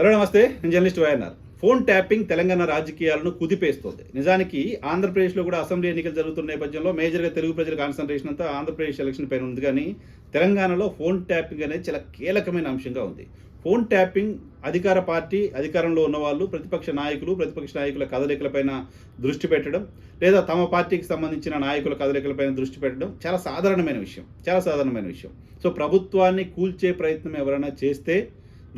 Hello నమస్తే. నేను journalist YNR. Phone tapping Telangana రాజకీయాలను కుదిపేస్తోంది. నిజానికి ఆంధ్రప్రదేశ్లో కూడా అసెంబ్లీ ఎన్నికలు జరుగుతున్న నేపథ్యంలో మేజర్గా తెలుగు ప్రజల కాన్సన్ట్రేషన్ అంతా ఆంధ్రప్రదేశ్ ఎలక్షన్ పైన ఉంది. కానీ తెలంగాణలో ఫోన్ ట్యాపింగ్ అనేది చాలా కీలకమైన అంశంగా ఉంది. ఫోన్ ట్యాపింగ్ అధికార పార్టీ అధికారంలో ఉన్న వాళ్ళు ప్రతిపక్ష నాయకులు ప్రతిపక్ష నాయకుల కదలికలపైన దృష్టి పెట్టడం లేదా తమ పార్టీకి సంబంధించిన నాయకుల కదలికలపైన దృష్టి పెట్టడం చాలా సాధారణమైన విషయం. చాలా సాధారణమైన విషయం. సో ప్రభుత్వాన్ని కూల్చే ప్రయత్నం ఎవరైనా చేస్తే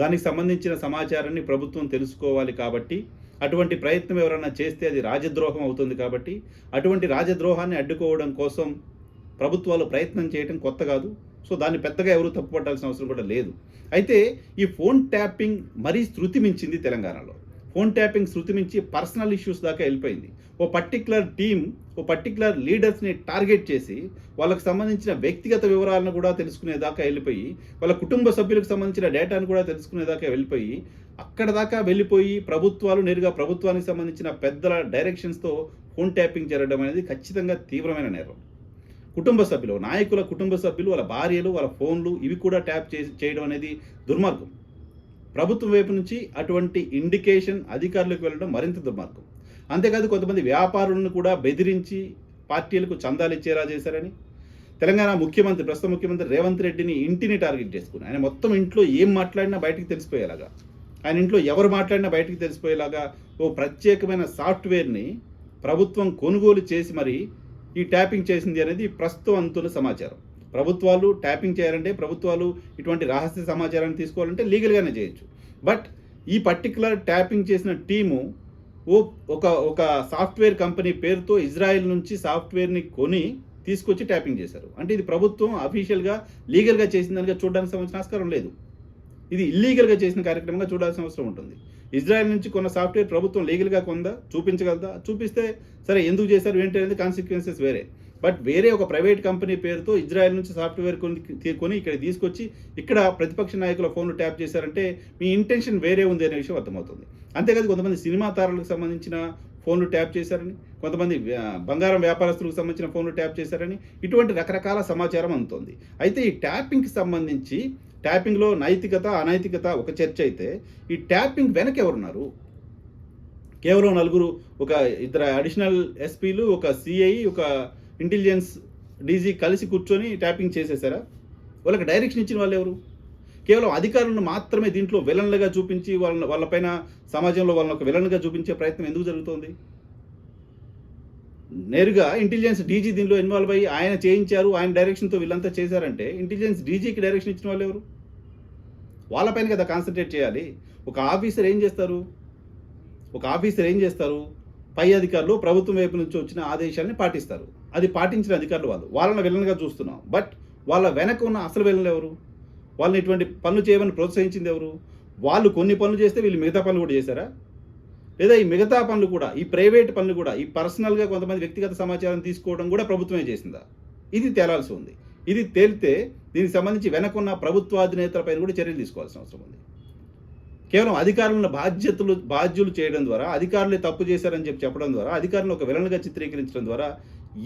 దానికి సంబంధించిన సమాచారాన్ని ప్రభుత్వం తెలుసుకోవాలి కాబట్టి అటువంటి ప్రయత్నం ఎవరైనా చేస్తే అది రాజద్రోహం అవుతుంది కాబట్టి అటువంటి రాజద్రోహాన్ని అడ్డుకోవడం కోసం ప్రభుత్వాలు ప్రయత్నం చేయడం కొత్త కాదు. సో దాన్ని పెద్దగా ఎవరు తప్పుపట్టాల్సిన అవసరం కూడా లేదు. అయితే ఈ ఫోన్ ట్యాపింగ్ మరీ శృతి మించింది తెలంగాణలో. ఫోన్ ట్యాపింగ్ శృతి మించి పర్సనల్ ఇష్యూస్ దాకా వెళ్ళిపోయింది. ఓ పర్టికులర్ టీం ఓ పర్టికులర్ లీడర్స్ని టార్గెట్ చేసి వాళ్ళకి సంబంధించిన వ్యక్తిగత వివరాలను కూడా తెలుసుకునేదాకా వెళ్ళిపోయి వాళ్ళ కుటుంబ సభ్యులకు సంబంధించిన డేటాను కూడా తెలుసుకునేదాకా వెళ్ళిపోయి అక్కడ దాకా వెళ్ళిపోయి ప్రభుత్వాలు నేరుగా ప్రభుత్వానికి సంబంధించిన పెద్దల డైరెక్షన్స్తో ఫోన్ ట్యాపింగ్ జరగడం అనేది ఖచ్చితంగా తీవ్రమైన నేరం. కుటుంబ సభ్యులు నాయకుల కుటుంబ సభ్యులు వాళ్ళ భార్యలు వాళ్ళ ఫోన్లు ఇవి కూడా ట్యాప్ చేసి చేయడం అనేది దుర్మార్గం. ప్రభుత్వం వైపు నుంచి అటువంటి ఇండికేషన్ అధికారులకు వెళ్ళడం మరింత దుర్మార్గం. అంతేకాదు కొంతమంది వ్యాపారులను కూడా బెదిరించి పార్టీలకు చందాలు ఇచ్చేలా చేశారని తెలంగాణ ముఖ్యమంత్రి ప్రస్తుత ముఖ్యమంత్రి రేవంత్ రెడ్డిని ఇంటిని టార్గెట్ చేసుకుని ఆయన మొత్తం ఇంట్లో ఏం మాట్లాడినా బయటికి తెలిసిపోయేలాగా ఆయన ఇంట్లో ఎవరు మాట్లాడినా బయటికి తెలిసిపోయేలాగా ఓ ప్రత్యేకమైన సాఫ్ట్వేర్ని ప్రభుత్వం కొనుగోలు చేసి మరి ఈ ట్యాపింగ్ చేసింది అనేది ప్రస్తుతం అంతుల సమాచారం. ప్రభుత్వాలు ట్యాపింగ్ చేయాలంటే ప్రభుత్వాలు ఇటువంటి రహస్య సమాచారాన్ని తీసుకోవాలంటే లీగల్గానే చేయొచ్చు. బట్ ఈ పర్టికులర్ ట్యాపింగ్ చేసిన టీము ఓ ఒక ఒక సాఫ్ట్వేర్ కంపెనీ పేరుతో ఇజ్రాయెల్ నుంచి సాఫ్ట్వేర్ని కొని తీసుకొచ్చి ట్యాపింగ్ చేశారు. అంటే ఇది ప్రభుత్వం అఫీషియల్గా లీగల్గా చేసిందనిగా చూడడానికి సంబంధించిన ఆస్కారం లేదు. ఇది ఇల్లీగల్గా చేసిన కార్యక్రమంగా చూడాల్సిన అవసరం ఉంటుంది. ఇజ్రాయెల్ నుంచి కొన్న సాఫ్ట్వేర్ ప్రభుత్వం లీగల్గా కొందా? చూపించగలదా? చూపిస్తే సరే ఎందుకు చేశారు? ఏంటి అనేది కాన్సిక్వెన్సెస్ వేరే. బట్ వేరే ఒక ప్రైవేట్ కంపెనీ పేరుతో ఇజ్రాయెల్ నుంచి సాఫ్ట్వేర్ కొని కొని ఇక్కడ తీసుకొచ్చి ఇక్కడ ప్రతిపక్ష నాయకుల ఫోన్లు ట్యాప్ చేశారంటే మీ ఇంటెన్షన్ వేరే ఉంది అనే విషయం అర్థమవుతుంది. అంతేకాదు కొంతమంది సినిమా తారలకు సంబంధించిన ఫోన్లు ట్యాప్ చేశారని కొంతమంది బంగారం వ్యాపారస్తులకు సంబంధించిన ఫోన్లు ట్యాప్ చేశారని ఇటువంటి రకరకాల సమాచారం అందుతోంది. అయితే ఈ ట్యాపింగ్కి సంబంధించి ట్యాపింగ్లో నైతికత అనైతికత ఒక చర్చ అయితే ఈ ట్యాపింగ్ వెనక ఎవరున్నారు? కేవలం నలుగురు ఒక ఇద్దరు అడిషనల్ ఎస్పీలు ఒక సిఐ ఒక ఇంటెలిజెన్స్ డీజీ కలిసి కూర్చొని ట్యాపింగ్ చేసేసారా వాళ్ళకి డైరెక్షన్ ఇచ్చిన వాళ్ళు ఎవరు? కేవలం అధికారులను మాత్రమే దీంట్లో విలన్లుగా చూపించి వాళ్ళ వాళ్ళపైన సమాజంలో వాళ్ళని ఒక విలన్గా చూపించే ప్రయత్నం ఎందుకు జరుగుతోంది? నేరుగా ఇంటెలిజెన్స్ డీజీ దీనిలో ఇన్వాల్వ్ అయ్యి ఆయన చేయించారు ఆయన డైరెక్షన్తో వీళ్ళంతా చేశారంటే ఇంటెలిజెన్స్ డీజీకి డైరెక్షన్ ఇచ్చిన వాళ్ళు ఎవరు? వాళ్ళపైన కదా కాన్సన్ట్రేట్ చేయాలి. ఒక ఆఫీసర్ ఏం చేస్తారు? ఒక ఆఫీసర్ ఏం చేస్తారు? పై అధికారులు ప్రభుత్వం వైపు నుంచి వచ్చిన ఆదేశాలని పాటిస్తారు. అది పాటించిన అధికారులు వాళ్ళు. వాళ్ళని విలన్గా చూస్తున్నాం. బట్ వాళ్ళ వెనక ఉన్న అసలు విలన్లు ఎవరు? వాళ్ళని ఇటువంటి పనులు చేయమని ప్రోత్సహించింది ఎవరు? వాళ్ళు కొన్ని పనులు చేస్తే వీళ్ళు మిగతా పనులు కూడా చేశారా? లేదా ఈ మిగతా పనులు కూడా ఈ ప్రైవేట్ పనులు కూడా ఈ పర్సనల్గా కొంతమంది వ్యక్తిగత సమాచారం తీసుకోవడం కూడా ప్రభుత్వమే చేసిందా? ఇది తేలాల్సి ఉంది. ఇది తేలితే దీనికి సంబంధించి వెనకున్న ప్రభుత్వాధినేతలపైన కూడా చర్యలు తీసుకోవాల్సిన అవసరం ఉంది. కేవలం అధికారులను బాధ్యతలు బాధ్యులు చేయడం ద్వారా అధికారులే తప్పు చేశారని చెప్పి చెప్పడం ద్వారా అధికారులను ఒక విలన్గా చిత్రీకరించడం ద్వారా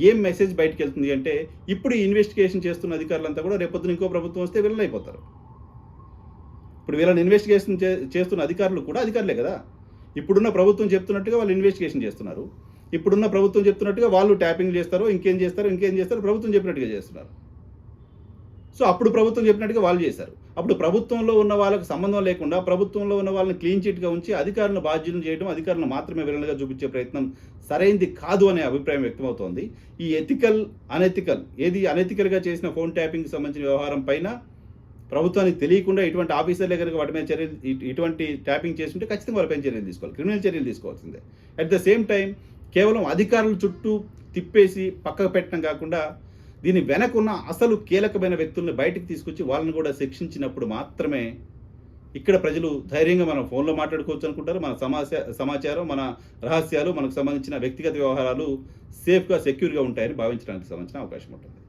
ఏం మెసేజ్ బయటకు వెళ్తుంది అంటే ఇప్పుడు ఇన్వెస్టిగేషన్ చేస్తున్న అధికారులంతా కూడా రేపొద్దున ఇంకో ప్రభుత్వం వస్తే విలన్ అయిపోతారు. ఇప్పుడు వీళ్ళని ఇన్వెస్టిగేషన్ చేస్తున్న అధికారులు కూడా అధికారులే కదా. ఇప్పుడున్న ప్రభుత్వం చెప్తున్నట్టుగా వాళ్ళు ఇన్వెస్టిగేషన్ చేస్తున్నారు. ఇప్పుడున్న ప్రభుత్వం చెప్తున్నట్టుగా వాళ్ళు ట్యాపింగ్ చేస్తారు ఇంకేం చేస్తారు ఇంకేం చేస్తారు ప్రభుత్వం చెప్పినట్టుగా చేస్తున్నారు. సో అప్పుడు ప్రభుత్వం చెప్పినట్టుగా వాళ్ళు చేశారు. అప్పుడు ప్రభుత్వంలో ఉన్న వాళ్ళకి సంబంధం లేకుండా ప్రభుత్వంలో ఉన్న వాళ్ళని క్లీన్ చిట్గా ఉంచి అధికారులను బాధ్యులను చేయడం అధికారులను మాత్రమే విలన్గా చూపించే ప్రయత్నం సరైంది కాదు అనే అభిప్రాయం వ్యక్తమవుతోంది. ఈ ఎథికల్ అనెథికల్ ఏది అనెథికల్గా చేసిన ఫోన్ ట్యాపింగ్కి సంబంధించిన వ్యవహారం పైన ప్రభుత్వానికి తెలియకుండా ఇటువంటి ఆఫీసర్లే కనుక వాటి మీద చర్యలు ఇటువంటి ట్యాపింగ్ చేస్తుంటే ఖచ్చితంగా వాళ్ళపైన చర్యలు తీసుకోవాలి. క్రిమినల్ చర్యలు తీసుకోవాల్సిందే. అట్ ద సేమ్ టైం కేవలం అధికారుల చుట్టూ తిప్పేసి పక్కకు పెట్టడం కాకుండా దీని వెనకున్న అసలు కీలకమైన వ్యక్తుల్ని బయటికి తీసుకొచ్చి వాళ్ళని కూడా శిక్షించినప్పుడు మాత్రమే ఇక్కడ ప్రజలు ధైర్యంగా మనం ఫోన్లో మాట్లాడుకోవచ్చు అనుకుంటారు. మన సమాచా సమాచారం మన రహస్యాలు మనకు సంబంధించిన వ్యక్తిగత వ్యవహారాలు సేఫ్గా సెక్యూర్గా ఉంటాయని భావించడానికి సంబంధించిన అవకాశం ఉంటుంది.